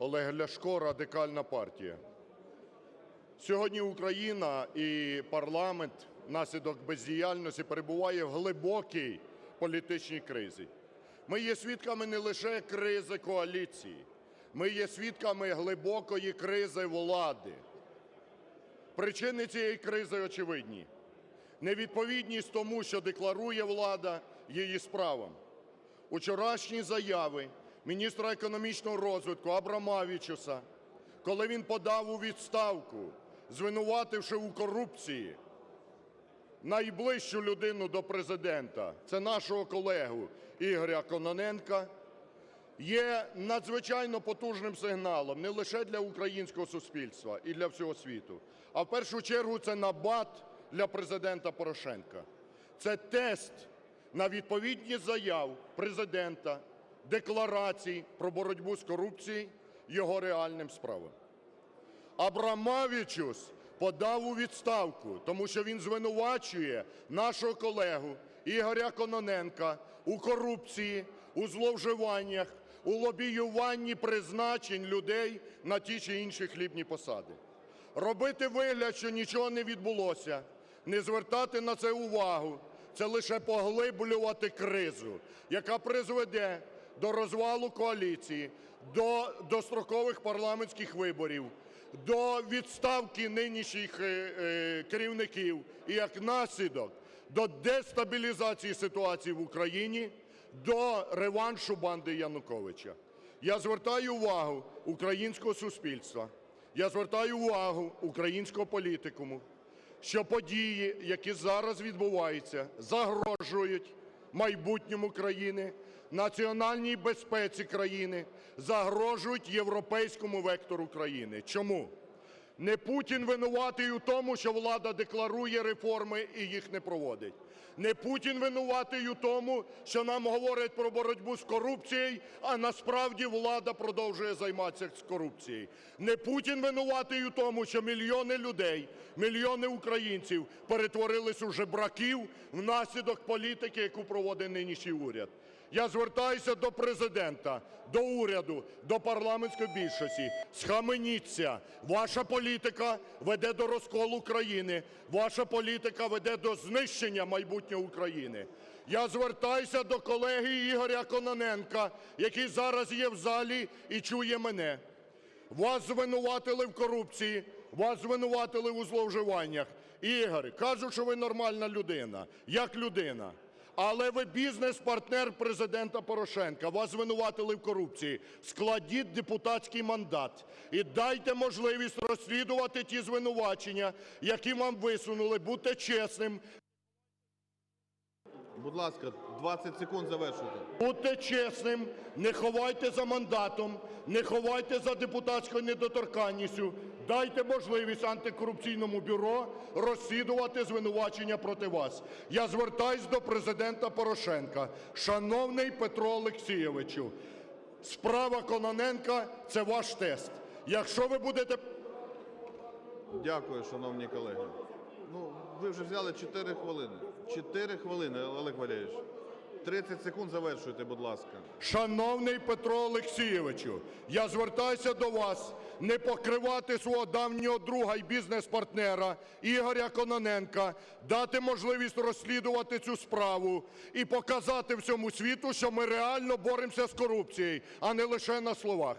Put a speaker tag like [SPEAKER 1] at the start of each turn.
[SPEAKER 1] Олег Ляшко, Радикальна партія. Сьогодні Україна і парламент внаслідок бездіяльності перебуває в глибокій політичній кризі. Ми є свідками не лише кризи коаліції, ми є свідками глибокої кризи влади. Причини цієї кризи очевидні. Невідповідність тому, що декларує влада, її справам. Учорашні заяви міністра економічного розвитку Абрамавічуса, коли він подав у відставку, звинувативши у корупції найближчу людину до Президента – це нашого колегу Ігоря Кононенка, є надзвичайно потужним сигналом не лише для українського суспільства і для всього світу, а в першу чергу це набат для Президента Порошенка. Це тест на відповідність заяв Президента, декларацій про боротьбу з корупцією його реальним справам. Абрамавічус подав у відставку, тому що він звинувачує нашого колегу Ігоря Кононенка у корупції, у зловживаннях, у лобіюванні призначень людей на ті чи інші хлібні посади. Робити вигляд, що нічого не відбулося, не звертати на це увагу – це лише поглиблювати кризу, яка призведе до розвалу коаліції, до дострокових парламентських виборів, до відставки нинішніх е, е, керівників і, як наслідок, до дестабілізації ситуації в Україні, до реваншу банди Януковича. Я звертаю увагу українського суспільства, я звертаю увагу українського політикуму, що події, які зараз відбуваються, загрожують майбутньому країни, національній безпеці країни, загрожують європейському вектору країни. Чому? Не Путін винуватий у тому, що влада декларує реформи і їх не проводить. Не Путін винуватий у тому, що нам говорять про боротьбу з корупцією, а насправді влада продовжує займатися корупцією. Не Путін винуватий у тому, що мільйони людей, мільйони українців перетворились у жебраків внаслідок політики, яку проводить нинішній уряд. Я звертаюся до Президента, до уряду, до парламентської більшості. Схаменіться! Ваша політика веде до розколу країни, ваша політика веде до знищення майбутнього України. Я звертаюся до колеги Ігоря Кононенка, який зараз є в залі і чує мене. Вас звинуватили в корупції, вас звинуватили у зловживаннях. Ігор, кажуть, що ви нормальна людина, як людина. Але ви бізнес-партнер Президента Порошенка, вас звинуватили в корупції. Складіть депутатський мандат і дайте можливість розслідувати ті звинувачення, які вам висунули. Будьте чесним,
[SPEAKER 2] Будь ласка, 20 секунд завершуйте.
[SPEAKER 1] Будьте чесним, не ховайте за мандатом, не ховайте за депутатською недоторканністю. Дайте можливість антикорупційному бюро розслідувати звинувачення проти вас. Я звертаюсь до Президента Порошенка. Шановний Петро Олексійовичу, справа Кононенка – це ваш тест. Якщо ви будете
[SPEAKER 2] Дякую, шановні колеги. Вже взяли 4 хвилини. 4 хвилини, Олег Валерійович. 30 секунд завершуйте, будь ласка.
[SPEAKER 1] Шановний Петро Олексійовичу, я звертаюся до вас не покривати свого давнього друга і бізнес-партнера Ігоря Кононенка, дати можливість розслідувати цю справу і показати всьому світу, що ми реально боремося з корупцією, а не лише на словах.